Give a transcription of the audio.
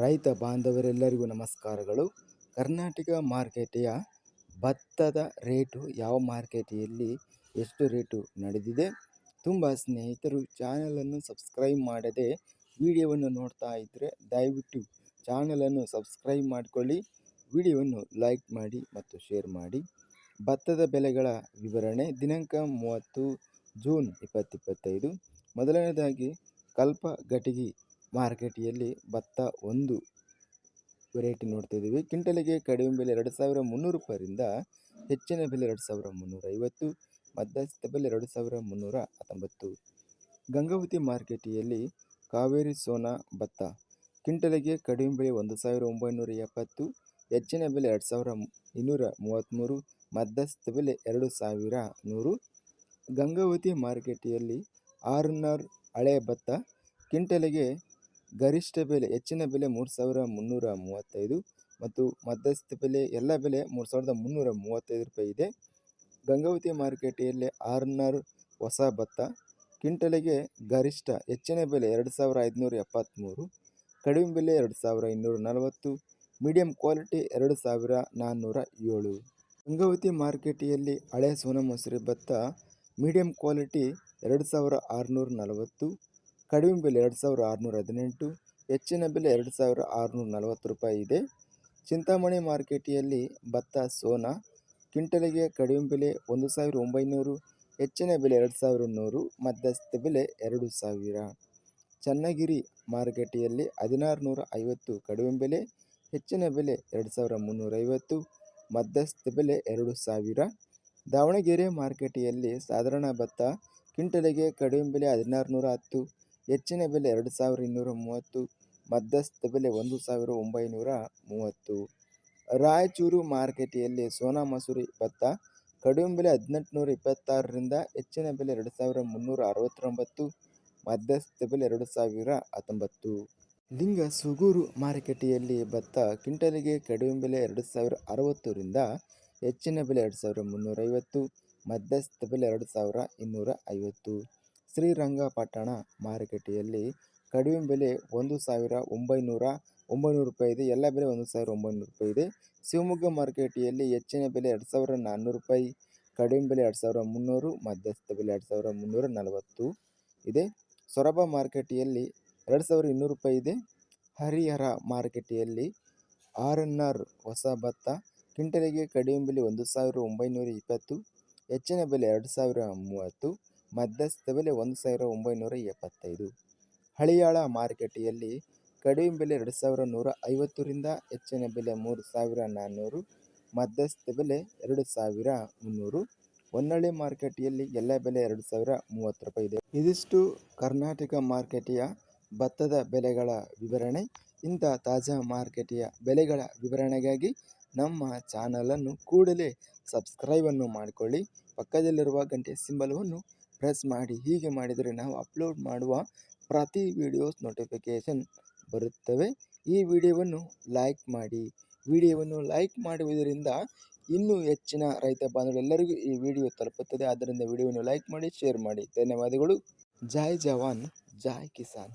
ರೈತ ಬಾಂಧವರೆಲ್ಲರಿಗೂ ನಮಸ್ಕಾರಗಳು. ಕರ್ನಾಟಕ ಮಾರ್ಕೆಟೆಯ ಭತ್ತದ ರೇಟು ಯಾವ ಮಾರ್ಕೆಟೆಯಲ್ಲಿ ಎಷ್ಟು ರೇಟು ನಡೆದಿದೆ? ತುಂಬ ಸ್ನೇಹಿತರು ಚಾನಲನ್ನು ಸಬ್ಸ್ಕ್ರೈಬ್ ಮಾಡದೆ ವಿಡಿಯೋವನ್ನು ನೋಡ್ತಾ ಇದ್ದರೆ ದಯವಿಟ್ಟು ಚಾನಲನ್ನು ಸಬ್ಸ್ಕ್ರೈಬ್ ಮಾಡಿಕೊಳ್ಳಿ. ವಿಡಿಯೋವನ್ನು ಲೈಕ್ ಮಾಡಿ ಮತ್ತು ಶೇರ್ ಮಾಡಿ. ಭತ್ತದ ಬೆಲೆಗಳ ವಿವರಣೆ, ದಿನಾಂಕ ಮೂವತ್ತು ಜೂನ್ ಇಪ್ಪತ್ತಿಪ್ಪತ್ತೈದು ಮೊದಲನೇದಾಗಿ, ಕಲ್ಪ ಘಟಗಿ ಮಾರ್ಕೆಟಿಯಲ್ಲಿ ಭತ್ತ ಒಂದು ವೆರೈಟಿ ನೋಡ್ತಾ ಇದ್ದೀವಿ. ಕ್ವಿಂಟಲಿಗೆ ಕಡಿಮೆ ಬೆಲೆ ಎರಡು ಸಾವಿರ ಮುನ್ನೂರು ರೂಪಾಯಿಂದ ಹೆಚ್ಚಿನ ಬೆಲೆ ಎರಡು ಸಾವಿರ ಮುನ್ನೂರ ಐವತ್ತು ಮಧ್ಯಸ್ಥ ಬೆಲೆ ಎರಡು ಸಾವಿರ ಮುನ್ನೂರ ಹತ್ತೊಂಬತ್ತು. ಗಂಗಾವತಿ ಮಾರ್ಕೆಟಿಯಲ್ಲಿ ಕಾವೇರಿ ಸೋನಾ ಭತ್ತ, ಕ್ವಿಂಟಲಿಗೆ ಕಡಿಮೆ ಬೆಲೆ ಒಂದು ಸಾವಿರ ಒಂಬೈನೂರ ಎಪ್ಪತ್ತು, ಹೆಚ್ಚಿನ ಬೆಲೆ ಎರಡು ಸಾವಿರ ಇನ್ನೂರ ಮೂವತ್ತ್ಮೂರು ಮಧ್ಯಸ್ಥ ಬೆಲೆ ಎರಡು ಸಾವಿರ ನೂರು. ಗಂಗಾವತಿ ಮಾರ್ಕೆಟಿಯಲ್ಲಿ ಆರ್ನರ್ ಹಳೆ ಭತ್ತ, ಕ್ವಿಂಟಲಿಗೆ ಗರಿಷ್ಠ ಬೆಲೆ, ಹೆಚ್ಚಿನ ಬೆಲೆ ಮೂರು ಸಾವಿರ ಮುನ್ನೂರ ಮೂವತ್ತೈದು ಮತ್ತು ಮಧ್ಯಸ್ಥ ಬೆಲೆ, ಎಲ್ಲ ಬೆಲೆ ಮೂರು ಸಾವಿರದ ಮುನ್ನೂರ ಮೂವತ್ತೈದು ರೂಪಾಯಿ ಇದೆ. ಗಂಗಾವತಿ ಮಾರುಕಟ್ಟೆಯಲ್ಲಿ ಆರ್ನರ್ ಹೊಸ ಭತ್ತ, ಕ್ವಿಂಟಲಿಗೆ ಗರಿಷ್ಠ ಹೆಚ್ಚಿನ ಬೆಲೆ ಎರಡು ಸಾವಿರ ಐದುನೂರ ಎಪ್ಪತ್ತ್ಮೂರು ಕಡಿಮೆ ಬೆಲೆ ಎರಡು ಸಾವಿರ ಇನ್ನೂರ ನಲವತ್ತು, ಮೀಡಿಯಂ ಕ್ವಾಲಿಟಿ ಎರಡು ಸಾವಿರ ನಾನ್ನೂರ ಏಳು. ಗಂಗಾವತಿ ಮಾರುಕಟ್ಟೆಯಲ್ಲಿ ಹಳೆ ಸೋನ ಮಸೂರಿ ಭತ್ತ ಮೀಡಿಯಂ ಕ್ವಾಲಿಟಿ ಎರಡು ಸಾವಿರ ಆರುನೂರ ನಲವತ್ತು ಕಡಿಮೆ ಬೆಲೆ ಎರಡು ಸಾವಿರ ಆರುನೂರ ಹದಿನೆಂಟು, ಹೆಚ್ಚಿನ ಬೆಲೆ ಎರಡು ಸಾವಿರ ಆರುನೂರ ನಲವತ್ತು ರೂಪಾಯಿ ಇದೆ. ಚಿಂತಾಮಣಿ ಮಾರ್ಕೆಟಿಯಲ್ಲಿ ಭತ್ತ, ಸೋನಾ, ಕ್ವಿಂಟಲಿಗೆ ಕಡಿಮೆ ಬೆಲೆ ಒಂದು ಸಾವಿರ ಒಂಬೈನೂರು, ಹೆಚ್ಚಿನ ಬೆಲೆ ಎರಡು ಸಾವಿರ ನೂರು, ಮಧ್ಯಸ್ಥ ಬೆಲೆ ಎರಡು ಸಾವಿರ. ಚನ್ನಗಿರಿ ಮಾರುಕಟ್ಟೆಯಲ್ಲಿ ಹದಿನಾರು ನೂರ ಐವತ್ತು ಕಡಿಮೆ ಬೆಲೆ, ಹೆಚ್ಚಿನ ಬೆಲೆ ಎರಡು ಸಾವಿರ ಮುನ್ನೂರೈವತ್ತು ಮಧ್ಯಸ್ಥ ಬೆಲೆ ಎರಡು ಸಾವಿರ. ದಾವಣಗೆರೆ ಮಾರುಕಟ್ಟೆಯಲ್ಲಿ ಸಾಧಾರಣ ಭತ್ತ, ಕ್ವಿಂಟಲಿಗೆ ಕಡಿಮೆ ಬೆಲೆ ಹದಿನಾರು ನೂರ ಹತ್ತು ಹೆಚ್ಚಿನ ಬೆಲೆ ಎರಡು ಸಾವಿರ ಇನ್ನೂರ ಮೂವತ್ತು, ಮಧ್ಯಸ್ಥ ಬೆಲೆ ಒಂದು ಸಾವಿರ ಒಂಬೈನೂರ ಮೂವತ್ತು. ರಾಯಚೂರು ಮಾರುಕಟ್ಟೆಯಲ್ಲಿ ಸೋನಾ ಮಸೂರಿ ಭತ್ತ, ಕಡಿಮೆ ಬೆಲೆ ಹದಿನೆಂಟುನೂರ ಇಪ್ಪತ್ತಾರರಿಂದ ಹೆಚ್ಚಿನ ಬೆಲೆ ಎರಡು ಸಾವಿರ ಮುನ್ನೂರ ಅರವತ್ತೊಂಬತ್ತು, ಮಧ್ಯಸ್ಥ ಬೆಲೆ ಎರಡು ಸಾವಿರ ಹತ್ತೊಂಬತ್ತು. ಲಿಂಗ ಸುಗೂರು ಮಾರುಕಟ್ಟೆಯಲ್ಲಿ ಭತ್ತ ಕ್ವಿಂಟಲಿಗೆ ಕಡಿಮೆ ಬೆಲೆ ಎರಡು ಸಾವಿರ ಅರವತ್ತರಿಂದ ಹೆಚ್ಚಿನ ಬೆಲೆ ಎರಡು ಸಾವಿರ ಮುನ್ನೂರೈವತ್ತು ಮಧ್ಯಸ್ಥ ಬೆಲೆ ಎರಡು ಸಾವಿರ ಇನ್ನೂರ ಐವತ್ತು. ಶ್ರೀರಂಗಪಟ್ಟಣ ಮಾರುಕಟ್ಟೆಯಲ್ಲಿ ಕಡಿಮೆ ಬೆಲೆ ಒಂದು ಸಾವಿರ ಒಂಬೈನೂರ ಒಂಬೈನೂರು ರೂಪಾಯಿ ಇದೆ. ಎಲ್ಲ ಬೆಲೆ ಒಂದು ಸಾವಿರ ಒಂಬೈನೂರು ರೂಪಾಯಿ ಇದೆ. ಶಿವಮೊಗ್ಗ ಮಾರುಕಟ್ಟೆಯಲ್ಲಿ ಹೆಚ್ಚಿನ ಬೆಲೆ ಎರಡು ಸಾವಿರ ನಾನ್ನೂರು ರೂಪಾಯಿ, ಕಡಿಮೆ ಬೆಲೆ ಎರಡು ಸಾವಿರ ಮುನ್ನೂರು, ಮಧ್ಯಸ್ಥ ಬೆಲೆ ಎರಡು ಸಾವಿರ ಮುನ್ನೂರ ನಲವತ್ತು ಇದೆ. ಸೊರಬ ಮಾರುಕಟ್ಟೆಯಲ್ಲಿ ಎರಡು ಸಾವಿರ ಇನ್ನೂರು ರೂಪಾಯಿ ಇದೆ. ಹರಿಹರ ಮಾರುಕಟ್ಟೆಯಲ್ಲಿ ಆರ್ ಎನ್ ಆರ್ ಹೊಸ ಭತ್ತ, ಕ್ವಿಂಟಲಿಗೆ ಕಡಿಮೆ ಬೆಲೆ ಒಂದು ಸಾವಿರ ಒಂಬೈನೂರ ಇಪ್ಪತ್ತು, ಹೆಚ್ಚಿನ ಬೆಲೆ ಎರಡು ಸಾವಿರ ಮೂವತ್ತು ಮಧ್ಯಸ್ಥ ಬೆಲೆ ಒಂದು ಸಾವಿರ ಒಂಬೈನೂರ ಎಪ್ಪತ್ತೈದು. ಹಳಿಯಾಳ ಮಾರುಕಟ್ಟೆಯಲ್ಲಿ ಕಡಿಮೆ ಬೆಲೆ ಎರಡು ಸಾವಿರ ನೂರ ಐವತ್ತರಿಂದ ಹೆಚ್ಚಿನ ಬೆಲೆ ಮೂರು ಸಾವಿರ ನಾನ್ನೂರು ಮಧ್ಯಸ್ಥ ಬೆಲೆ ಎರಡು ಸಾವಿರ ಮುನ್ನೂರು. ಹೊನ್ನಳ್ಳಿ ಮಾರುಕಟ್ಟೆಯಲ್ಲಿ ಎಲ್ಲ ಬೆಲೆ ಎರಡು ಸಾವಿರ ಮೂವತ್ತು ರೂಪಾಯಿ ಇದೆ. ಇದಿಷ್ಟು ಕರ್ನಾಟಕ ಮಾರುಕಟ್ಟೆಯ ಭತ್ತದ ಬೆಲೆಗಳ ವಿವರಣೆ. ಇಂಥ ತಾಜಾ ಮಾರುಕಟ್ಟೆಯ ಬೆಲೆಗಳ ವಿವರಣೆಗಾಗಿ ನಮ್ಮ ಚಾನಲನ್ನು ಕೂಡಲೇ ಸಬ್ಸ್ಕ್ರೈಬನ್ನು ಮಾಡಿಕೊಳ್ಳಿ. ಪಕ್ಕದಲ್ಲಿರುವ ಗಂಟೆ ಸಿಂಬಲವನ್ನು ಪ್ರೆಸ್ ಮಾಡಿ ಹೀಗೆ ಮಾಡಿದರೆ ನಾವು ಅಪ್ಲೋಡ್ ಮಾಡುವ ಪ್ರತಿ ವಿಡಿಯೋಸ್ ನೋಟಿಫಿಕೇಷನ್ ಬರುತ್ತವೆ. ಈ ವಿಡಿಯೋವನ್ನು ಲೈಕ್ ಮಾಡಿ. ವಿಡಿಯೋವನ್ನು ಲೈಕ್ ಮಾಡುವುದರಿಂದ ಇನ್ನೂ ಹೆಚ್ಚಿನ ರೈತ ಬಾಂಧವರೆಲ್ಲರಿಗೂ ಈ ವಿಡಿಯೋ ತಲುಪುತ್ತದೆ. ಆದ್ದರಿಂದ ವಿಡಿಯೋವನ್ನು ಲೈಕ್ ಮಾಡಿ ಶೇರ್ ಮಾಡಿ. ಧನ್ಯವಾದಗಳು. ಜೈ ಜವಾನ್, ಜೈ ಕಿಸಾನ್.